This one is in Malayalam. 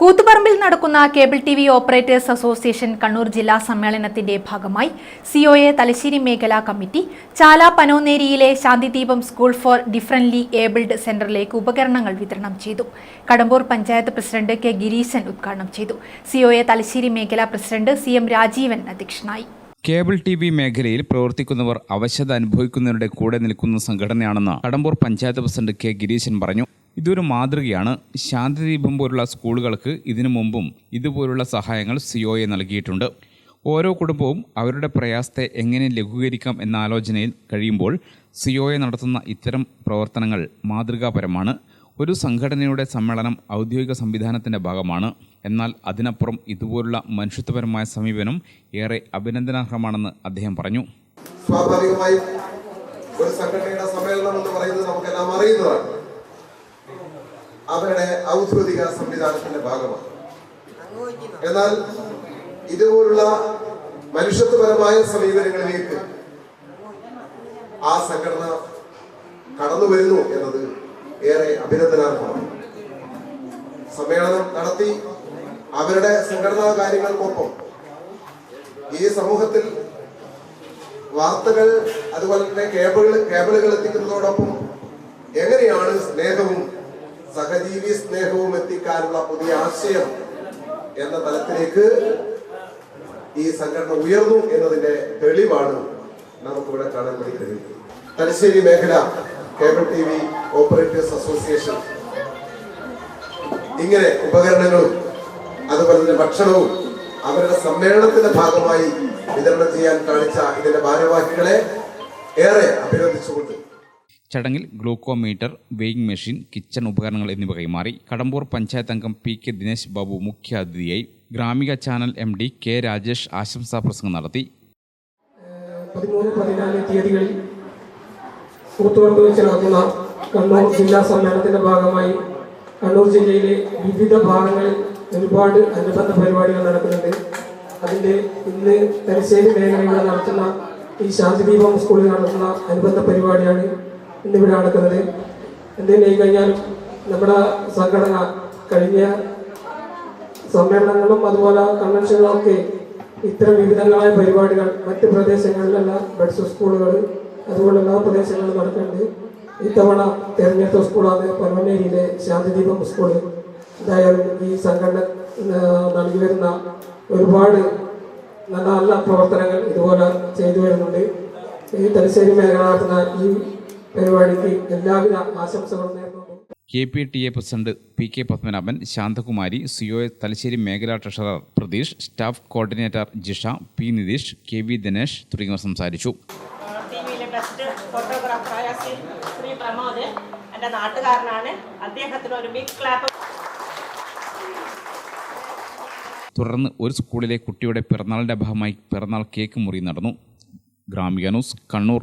കൂത്തുപറമ്പിൽ നടക്കുന്ന cable T V operators association Kannur ജില്ലാ സമ്മേളനത്തിന്റെ ഭാഗമായി സിഒഎ തലശ്ശേരി മേഖലാ committee Chala പനോനേരിയിലെ Shanthideepam school for differently abled സെന്ററിലേക്ക് ഉപകരണങ്ങൾ വിതരണം ചെയ്തു. കടമ്പൂർ പഞ്ചായത്ത് പ്രസിഡന്റ് കെ ഗിരീശൻ ഉദ്ഘാടനം ചെയ്തു. സിഒഎ തലശ്ശേരി മേഖലാ പ്രസിഡന്റ് സി എം രാജീവൻ അധ്യക്ഷനായി. കേബിൾ ടി വി മേഖലയിൽ പ്രവർത്തിക്കുന്നവർ അവശത അനുഭവിക്കുന്നവരുടെ കൂടെ നിൽക്കുന്ന സംഘടനയാണെന്ന് കടമ്പൂർ പഞ്ചായത്ത് പ്രസിഡന്റ് കെ ഗിരീശൻ പറഞ്ഞു. ഇതൊരു മാതൃകയാണ്. ശാന്തിദീപം പോലുള്ള സ്കൂളുകൾക്ക് ഇതിനു മുമ്പും ഇതുപോലുള്ള സഹായങ്ങൾ സിഒയെ നൽകിയിട്ടുണ്ട്. ഓരോ കുടുംബവും അവരുടെ പ്രയാസത്തെ എങ്ങനെ ലഘൂകരിക്കാം എന്ന ആലോചനയിൽ കഴിയുമ്പോൾ സിഒയെ നടത്തുന്ന ഇത്തരം പ്രവർത്തനങ്ങൾ മാതൃകാപരമാണ്. ഒരു സംഘടനയുടെ സമ്മേളനം ഔദ്യോഗിക സംവിധാനത്തിന്റെ ഭാഗമാണ്. എന്നാൽ അതിനപ്പുറം ഇതുപോലുള്ള മനുഷ്യത്വപരമായ സമീപനം ഏറെ അഭിനന്ദനാർഹമാണെന്ന് അദ്ദേഹം പറഞ്ഞു. സ്വാഭാവികമായും ഒരു സംഘടനയുടെ സമ്മേളനം എന്ന് പറയുന്നത് നമുക്കെല്ലാം അറിയുന്നതാണ്. അവരുടെ ഔദ്യോഗിക സംവിധാനത്തിന്റെ ഭാഗമാണ്. എന്നാൽ ഇതുപോലുള്ള മനുഷ്യത്വപരമായ സമീപനങ്ങളിലേക്ക് ആ സംഘടന കടന്നു വരുന്നു എന്നത് ഏറെ അഭിനന്ദനാർഹമാണ്. സമ്മേളനം നടത്തി അവരുടെ സംഘടനാ കാര്യങ്ങൾക്കൊപ്പം ഈ സമൂഹത്തിൽ വാർത്തകൾ അതുപോലെ തന്നെ കേബിളുകൾ കേബിളുകൾ എത്തിക്കുന്നതോടൊപ്പം എങ്ങനെയാണ് സ്നേഹവും സഹജീവി സ്നേഹവും എത്തിക്കാനുള്ള പുതിയ ആശയം എന്ന തലത്തിലേക്ക് ഈ സംഘടന ഉയർന്നു എന്നതിന്റെ തെളിവാണ് നമുക്കിവിടെ കാണാൻ കഴിയുന്നത്. തലശ്ശേരി മേഖല cable T V operators association. ഇങ്ങനെ ഉപകരണങ്ങളും അതുപോലെ തന്നെ ഭക്ഷണവും അവരുടെ സമ്മേളനത്തിന്റെ ഭാഗമായി വിതരണം ചെയ്യാൻ കാണിച്ച ഇതിന്റെ ഭാരവാഹികളെ ഏറെ അഭിനന്ദിച്ചുകൊണ്ട് ചടങ്ങിൽ ഗ്ലൂക്കോമീറ്റർ വെയിങ് മെഷീൻ കിച്ചൺ ഉപകരണങ്ങൾ എന്നിവ കൈമാറി കടമ്പൂർ പഞ്ചായത്ത് അംഗം പി കെ ദിനേശ് ബാബു മുഖ്യാതിഥിയായി Gramika channel M D K Rajesh ആശംസാ പ്രസംഗം നടത്തി. പതിമൂന്ന് പതിനാല് തീയതികളിൽ കൂത്തുപറമ്പ് വെച്ച് കണ്ണൂർ ജില്ലാ സമ്മേളനത്തിന്റെ ഭാഗമായി കണ്ണൂർ ജില്ലയിലെ വിവിധ ഭാഗങ്ങളിൽ ഒരുപാട് അനുബന്ധ പരിപാടികൾ നടക്കുന്നുണ്ട്. അതിന്റെ ഇന്ന് തലശ്ശേരി മേഖലയിൽ നടത്തുന്ന ഈ ശാന്തിദീപം സ്കൂളിൽ നടത്തുന്ന അനുബന്ധ പരിപാടിയാണ് ഇന്നിവിടെ നടക്കുന്നത്. എന്തെങ്കിലും കഴിഞ്ഞാൽ നമ്മുടെ സംഘടന കഴിഞ്ഞ സമ്മേളനങ്ങളും അതുപോലെ കൺവെൻഷനുകളും ഒക്കെ ഇത്തരം വിവിധങ്ങളായ പരിപാടികൾ മറ്റ് പ്രദേശങ്ങളിലല്ല ബഡ്സ് സ്കൂളുകൾ അതുപോലെ എല്ലാ പ്രദേശങ്ങളിൽ നടക്കുന്നുണ്ട്. ഇത്തവണ തിരഞ്ഞെടുത്ത സ്കൂളാണ് പരമനേരിയിലെ ശാന്തിദീപം സ്കൂൾ എന്തായാലും ഈ സംഘടന നൽകി വരുന്ന ഒരുപാട് നല്ല നല്ല പ്രവർത്തനങ്ങൾ ഇതുപോലെ ചെയ്തു വരുന്നുണ്ട്. ഈ തലശ്ശേരി മേഖല നടത്തുന്ന ഈ പരിപാടിക്ക് എല്ലാവിധ ആശംസകളും നേർന്നുകൊണ്ട് K P T A president P K Padmanabhan Shanthakumari CO Thalassery മേഖലാ treasurer Pratheesh staff coordinator Jisha P Nitheesh K V Dinesh തുടങ്ങിയവർ സംസാരിച്ചു. ഫോട്ടോഗ്രാഫറായ ശ്രീ ശ്രീ പ്രമോദ് എന്റെ നാട്ടുകാരനാണ്. അദ്ദേഹത്തിന് ഒരു ബിഗ് ക്ലാപ്പ് തുടർന്ന് ഒരു സ്കൂളിലെ കുട്ടിയുടെ പിറന്നാളിന്റെ ഭാഗമായി പിറന്നാൾ കേക്ക് മുറി നടന്നു. ഗ്രാമിക ന്യൂസ് കണ്ണൂർ.